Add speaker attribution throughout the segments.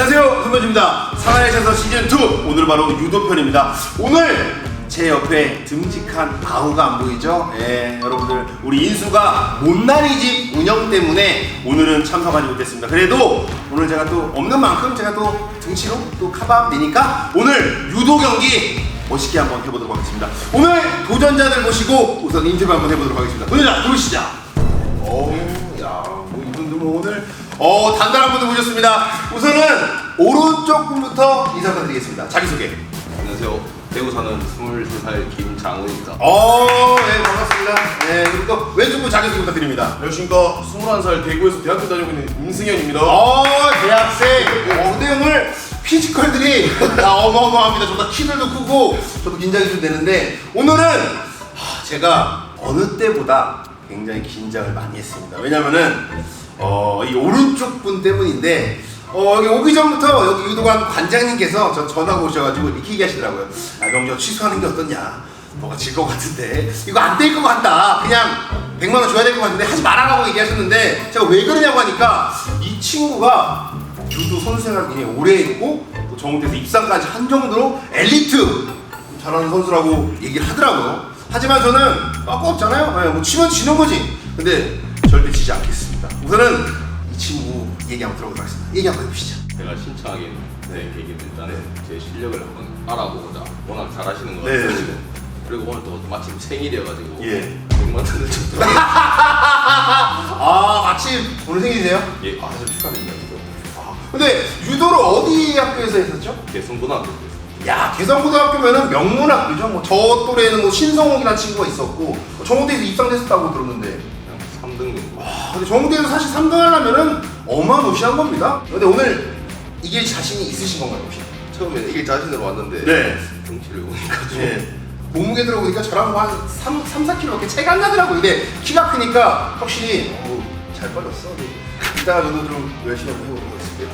Speaker 1: 안녕하세요. 선배입니다. 사나이의 찬서 시즌2 오늘 바로 유도편입니다. 오늘 제 옆에 듬직한 아우가 안 보이죠? 예 여러분들. 우리 인수가 못난이 집 운영 때문에 오늘은 참석하지 못했습니다. 그래도 오늘 제가 또 없는 만큼 제가 또 등치로 또 카바업 되니까 오늘 유도 경기 멋있게 한번 해보도록 하겠습니다. 오늘 도전자들 모시고 우선 인터뷰 한번 해보도록 하겠습니다. 도전자 누구시죠? 어우, 야, 뭐 이분들 뭐 오늘 어 단단한 분들 모셨습니다. 우선은 오른쪽 분부터 인사 드리겠습니다. 자기 소개.
Speaker 2: 안녕하세요. 대구 사는 23살 김장훈입니다.
Speaker 1: 어, 네 반갑습니다. 네 그리고 또 왼쪽 분 자기 소개 부탁드립니다.
Speaker 3: 안녕하십니까 21살 대구에서 대학교 다니고 있는 임승현입니다
Speaker 1: 어, 대학생. 어, 근데 오늘 피지컬들이 아, 어마어마합니다. 저보다 키들도 크고 저도 긴장이 좀 되는데 오늘은 하, 제가 어느 때보다 굉장히 긴장을 많이 했습니다. 왜냐면은 어, 이 오른쪽 분 때문인데 어, 여기 오기 전부터 여기 유도관 관장님께서 저 전화가 오셔가지고 이렇게 얘기하시더라고요. 아, 명저 취소하는 게 어떻냐. 너가 질 것 같은데 이거 안 될 것 같다. 그냥 100만 원 줘야 될 것 같은데 하지 말아라고 얘기하셨는데 제가 왜 그러냐고 하니까 이 친구가 유도 선수 생활 굉장히 오래 했고 또 정국에서 입상까지 한 정도로 엘리트 잘하는 선수라고 얘기를 하더라고요. 하지만 저는 아까 없잖아요. 네, 뭐 치면 지는 거지. 근데 절대 지지 않겠습니다. 우선은 이 친구 얘기 한번 들어보도록 하겠습니다. 얘기 한번 해보시죠.
Speaker 2: 제가 신청하게 된 계기는 일단은 제 실력을 한번 알아보고자 워낙 잘하시는 것
Speaker 1: 네.
Speaker 2: 같아요. 그리고 오늘 또 마침 생일이어가지고
Speaker 1: 예.
Speaker 2: 100만 원을 줬더라고요.
Speaker 1: 아 마침 오늘 생일이세요?
Speaker 2: 예, 아, 좀 축하드립니다.
Speaker 1: 아, 근데 유도를 어디 학교에서 했었죠?
Speaker 2: 개성고등학교
Speaker 1: 야 개성고등학교면은 명문학교죠. 뭐 저 또래는 뭐 신성욱이라는 친구가 있었고 뭐 정우대에서 입상됐었다고 들었는데
Speaker 2: 그냥 3등 정도.
Speaker 1: 아, 근데 정우대에서 사실 3등 하려면은 어마무시한 겁니다. 근데 오늘 이길 자신이 있으신 건가요 혹시?
Speaker 2: 처음에는 이길 자신으로 왔는데
Speaker 1: 네.
Speaker 2: 등치를 보니까 좀
Speaker 1: 예. 몸무게 들어보니까 저랑 뭐한 3, 3, 4kg밖에 차이가 안 나더라고요. 근데 키가 크니까 확실히 어, 잘 빠졌어. 네. 이따가 저도 좀 열심히 한번 해보도록 하겠습니다.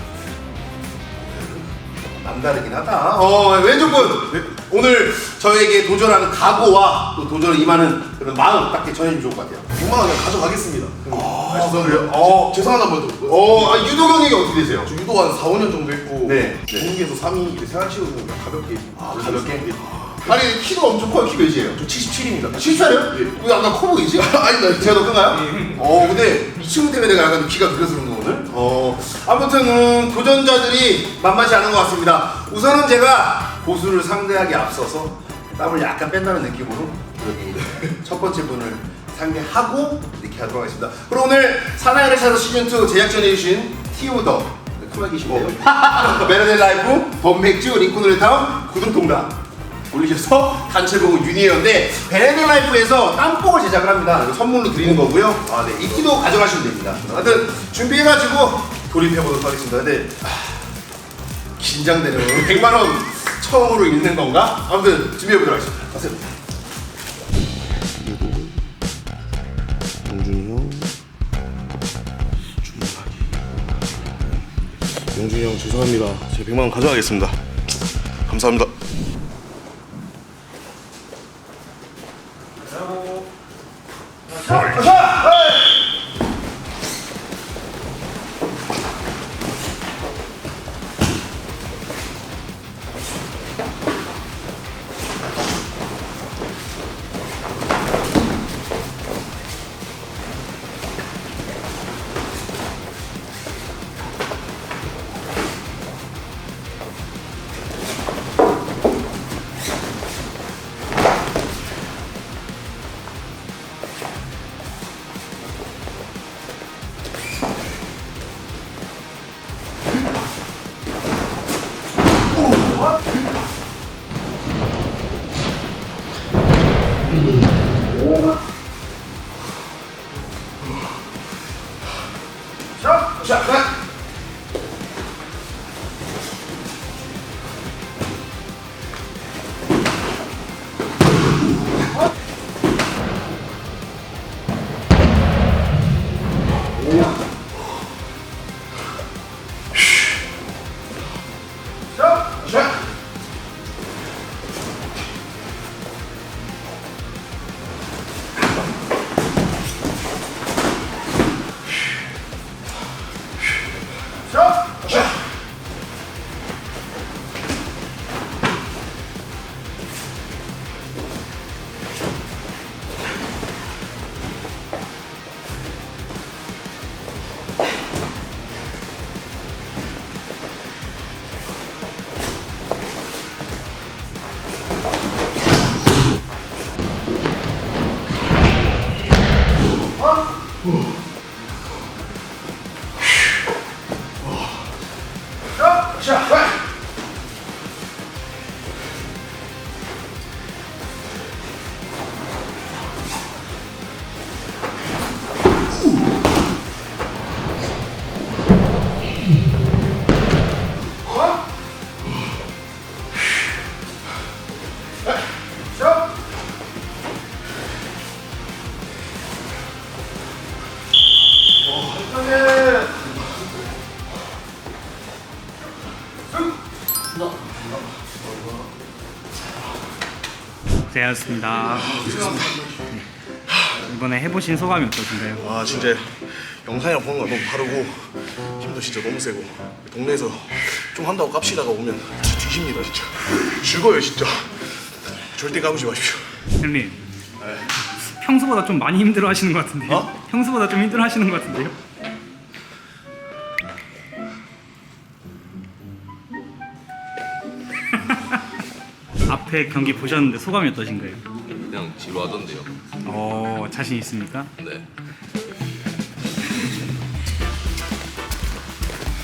Speaker 1: 남다르긴 하다. 어, 왼쪽 분! 오늘 저에게 도전하는 각오와 또 도전을 임하는 그런 마음 딱 전해주면 좋을 것 같아요.
Speaker 3: 100만 원 그냥 가져가겠습니다 아, 죄송합니다
Speaker 1: 어.
Speaker 3: 죄송하다 말도
Speaker 1: 어, 아, 유도 경력이 어떻게 되세요?
Speaker 3: 저 유도 한 4, 5년 정도 했고
Speaker 1: 네.
Speaker 3: 전국에서 3위 이렇게 생활치료는 그냥 가볍게
Speaker 1: 아. 가볍게?
Speaker 3: 예.
Speaker 1: 아니, 키도 엄청 커요. 키 몇이에요?
Speaker 3: 저 77입니다
Speaker 1: 실수하요?
Speaker 3: 예.
Speaker 1: 왜 약간 커 보이지?
Speaker 3: 아니다
Speaker 1: 제가 더 큰가요? 어 근데 이 친구 때문에 내가 약간 귀가 그래서 그런 거 오늘? 어 아무튼 음, 도전자들이 만만치 않은 것 같습니다. 우선은 제가 고수를 상대하기 앞서서 땀을 약간 뺀다는 느낌으로 여기 첫 번째 분을 상대하고 이렇게 하도록 하겠습니다. 그럼 오늘 사나이를 찾아 시즌2 제작진해주신 티오더. 큰말 계시네요? 메르델 라이프 범맥주 링콘을타운 구독동당 올리셔서 단체 보고 유니에어인데 베네드 라이프에서 땀뽕을 제작을 합니다. 선물로 드리는 거고요. 아, 네. 이끼도 가져가시면 됩니다. 하여튼 준비해가지고 돌입해보도록 하겠습니다. 근데 아, 긴장되는 100만 원 처음으로 읽는 건가? 아무튼 준비해보도록 하겠습니다. 가세요.
Speaker 3: 영준이 형 영준이 형 죄송합니다 제 100만 원 가져가겠습니다 감사합니다
Speaker 1: 자,
Speaker 4: 고생하셨습니다. 네. 이번에 해보신 소감이 어떠신가요?
Speaker 3: 아 진짜 영상이랑 보는 거 너무 다르고 힘도 진짜 너무 세고 동네에서 좀 한다고 깝시다가 오면 진짜 뒤집니다 진짜 즐거워요 진짜 절대 까부지 마십시오
Speaker 4: 형님 평소보다 좀 많이 힘들어 하시는 것 같은데요?
Speaker 3: 어?
Speaker 4: 평소보다 좀 힘들어 하시는 것 같은데요? 앞에 경기 보셨는데 소감이 어떠신가요?
Speaker 2: 그냥 지루하던데요.
Speaker 4: 어 자신 있습니까?
Speaker 2: 네.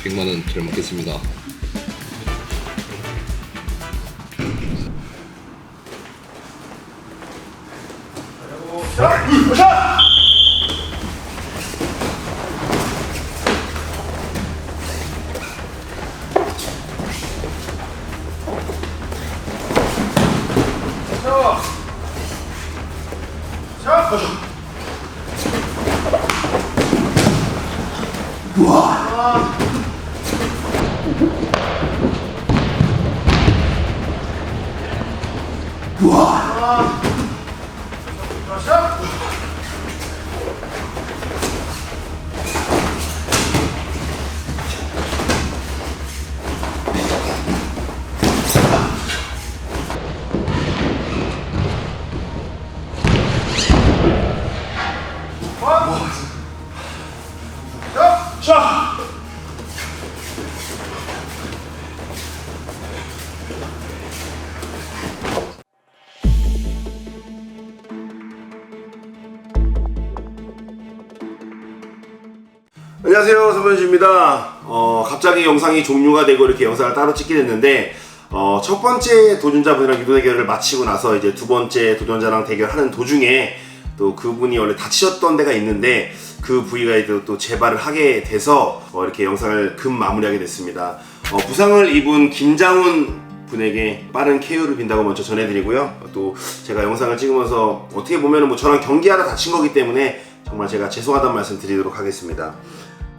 Speaker 2: 100만 원잘 먹겠습니다.
Speaker 1: 자. dua. 안녕하세요 서변주입니다 어, 갑자기 영상이 종료가 되고 이렇게 영상을 따로 찍게 됐는데 어, 첫 번째 도전자분이랑 유도 대결을 마치고 나서 이제 두 번째 도전자랑 대결하는 도중에 또 그분이 원래 다치셨던 데가 있는데 그 부위가 이제 또 재발을 하게 돼서 어, 이렇게 영상을 금 마무리하게 됐습니다. 어, 부상을 입은 김장훈 분에게 빠른 KO를 빈다고 먼저 전해드리고요. 또 제가 영상을 찍으면서 어떻게 보면 뭐 저랑 경기하다 다친 거기 때문에 정말 제가 죄송하다는 말씀 드리도록 하겠습니다.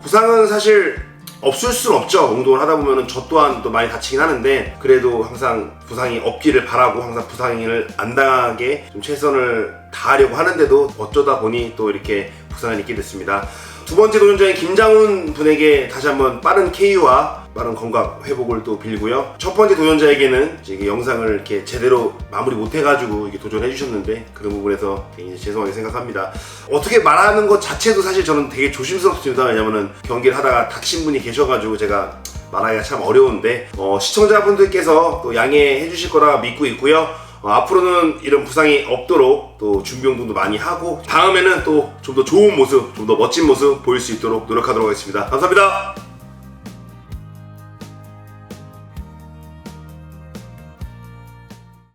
Speaker 1: 부상은 사실 없을 순 없죠. 운동을 하다 보면은 저 또한 또 많이 다치긴 하는데 그래도 항상 부상이 없기를 바라고 항상 부상을 안 당하게 좀 최선을 다하려고 하는데도 어쩌다 보니 또 이렇게 부상을 입게 됐습니다. 두 번째 도전자인 김장훈 분에게 다시 한번 빠른 KU와 빠른 건강 회복을 또 빌고요. 첫 번째 도전자에게는 이게 영상을 이렇게 제대로 마무리 못 해가지고 이게 도전해 주셨는데 그런 부분에서 굉장히 죄송하게 생각합니다. 어떻게 말하는 것 자체도 사실 저는 되게 조심스럽습니다. 왜냐면은 경기를 하다가 다친 분이 계셔가지고 제가 말하기가 참 어려운데 어, 시청자분들께서 또 양해해 주실 거라 믿고 있고요. 어, 앞으로는 이런 부상이 없도록 또 준비 운동도 많이 하고 다음에는 또 좀 더 좋은 모습, 좀 더 멋진 모습 보일 수 있도록 노력하도록 하겠습니다. 감사합니다.